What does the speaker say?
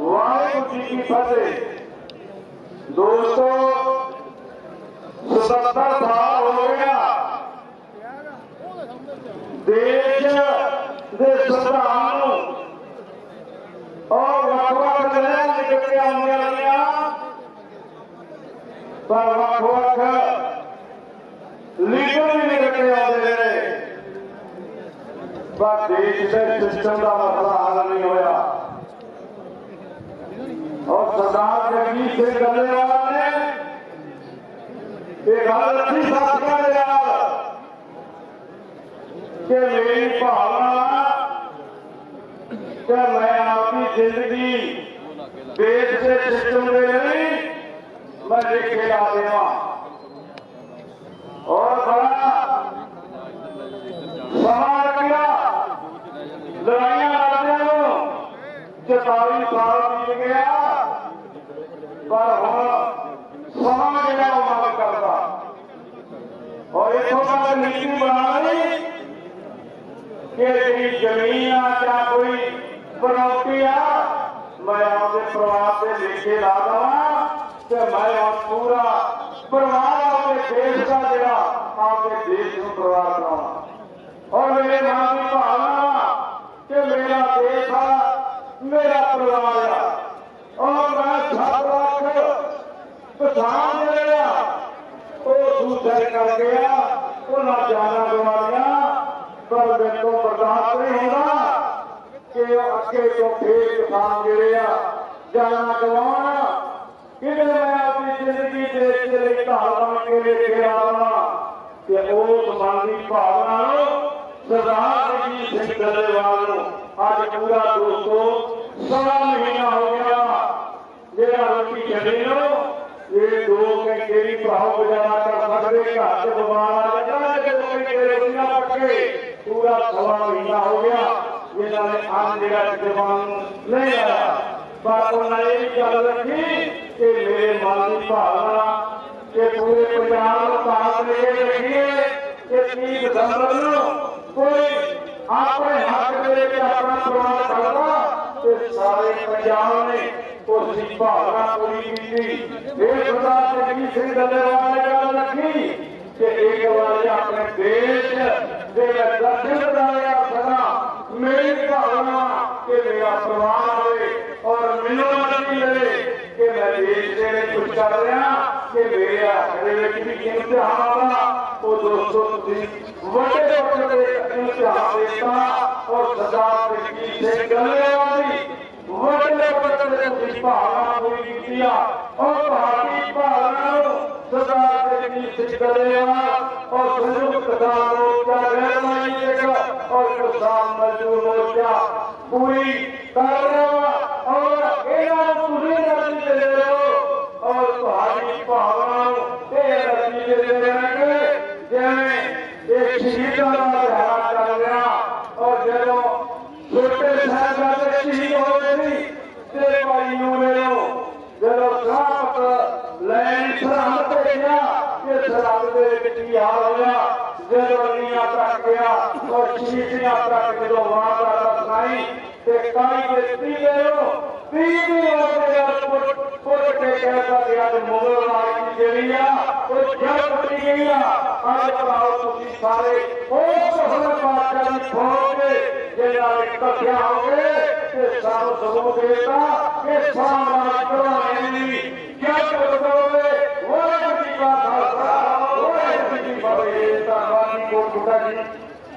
ਵਾਹਿਗੁਰੂ ਜੀ ਕਾ ਖਾਲਸਾ ਕੀ ਫਤਿਹ। ਦੋਸਤੋ 77 ਸਾਲ ਹੋ ਗਿਆ। ਦੇਸ਼ ਦੇ ਸੰਵਿਧਾਨ ਨੂੰ ਔਰ ਵੱਖ-ਵੱਖ ਜ਼ਿਲ੍ਹਿਆਂ ਦੇ ਕਿਤੇ ਆਉਂਦੀਆਂ ਰਹੀਆਂ ਪਰ ਵੱਖ-ਵੱਖ ਲੀਡਰ ਵੀ ਨਿਕਲੇ ਆਉਂਦੇ ਰਹੇ ਪਰ ਦੇਸ਼ ਦੇ ਸਿਸਟਮ ਦਾ ਮਸਲਾ ਹੱਲ ਨਹੀਂ ਹੋਇਆ। اور سردار جگنی سے کرنے والا نے ایک حال اچھی ساتھ کر لیا کہ میری بھاونا کہ میں آپ کی زندگی دیش سے سسٹم میں نہیں میں لکھ کے ڈالے اور بڑا سہارا کیا، لڑائیاں لڑنے کو چتالیس سال مل گیا پر ہوں سما جڑا وہ کرتا اور اتوں کا نیتی بنانا کہ جی زمین آ کوئی پراپرٹی آ میں آپ کے پروار سے لے کے لا کہ میں آپ پورا پروار آپ کے دیش کا جڑا، آپ کے دیش کو پروار کراؤں۔ ਕਿਸਾਨ ਜਿਹੜੇ ਉਹ ਸੂਸਰ ਕਰ ਗਿਆ ਉਹਨਾਂ ਜਾਨਾਂ ਗਵਾਈਆਂ ਪਰ ਮੇਰੇ ਬਰਦਾਸ਼ਤ ਨਹੀਂ ਹੁੰਦਾ ਕਿ ਉਹ ਅੱਗੇ ਤੋਂ ਫੇਰ ਕਿਸਾਨ ਜਿਹੜੇ ਆ, ਜਾਨਾਂ ਗਵਾਉਣ ਕਿਤੇ ਮੈਂ ਆਪਣੀ ਜ਼ਿੰਦਗੀ ਦੇ ਲਈ ਢਾਲ ਬਣ ਕੇ ਲੈ ਕੇ ਆਵਾਂ ਕਿ ਉਸ ਮਨ ਭਾਵਨਾ ਨੂੰ ਸਰਦਾਰ ਜੀ ਸਿੰਘ ਗੱਲੇਵਾਲ ਨੂੰ ਅੱਜ ਪੂਰਾ ਦੋਸਤੋ بہت جانا کا فکرے کا دوبارہ جانا کہ تو میرے نہ پکڑے پورا سوا مہینہ ہو گیا۔ یہ نہ آن میرا جوان نہیں آیا بابو نے یہ گل رکھی کہ میرے مالی بھالا کہ پورے پنجاب پاس نے رکھیے کہ تین دسمبر کوئی اپنے حق دے کے اپنا پروان کرتا کہ سارے پنجاب نے اس کی پوری کی یہ بتا کسی کا گل نہیں کہ ایک بار اپنے دیش سے میں دہشت بنایا سنا میری بھاونا کہ میرا پروار ہوئے اور میرا نہیں لے کہ میں دیش سے کچھ کر رہا کہ میرے آخرے میں بھی امتحان وہ دوستوں تھی وڈے وڈے امتحان دیتا اور سزا کی سے گلے آئی وڈے ਦੀ ਭਾਵਨਾ ਪੂਰੀ ਕੀਤੀ ਆ ਔਰ ਤੁਹਾਡੀ ਭਾਵਨਾ ਨੂੰ ਸਰਦਾਰ ਜਗਜੀਤ ਸਿੰਘ ਡੱਲੇਵਾਲ ਔਰ ਸੰਯੁਕਤ ਕਿਸਾਨ ਮੋਰਚਾ ਰਹਿਨਮਾਈ ਇੱਕ ਔਰ ਕਿਸਾਨ ਮਜ਼ਦੂਰ ਮੋਰਚਾ ਪੂਰੀ ਕਰ دینا یہ سلام دے بچی حال ہویا زیرونیاں ترک گیا اور شیشنیاں ترک گیا جو وہاں پر آسنائی دیکھائی کے تی گئے ہو تی گئے ہو پر پر پر کے کہتا گیا جو مغل مائی کی جلیا اور جب پر گئیا آج پر آؤ تسی سارے اور سہر پاس کا بھی پھون گے جنہاں اکتا کیا ہوگے کہ سانو سبوں دیتا کہ سان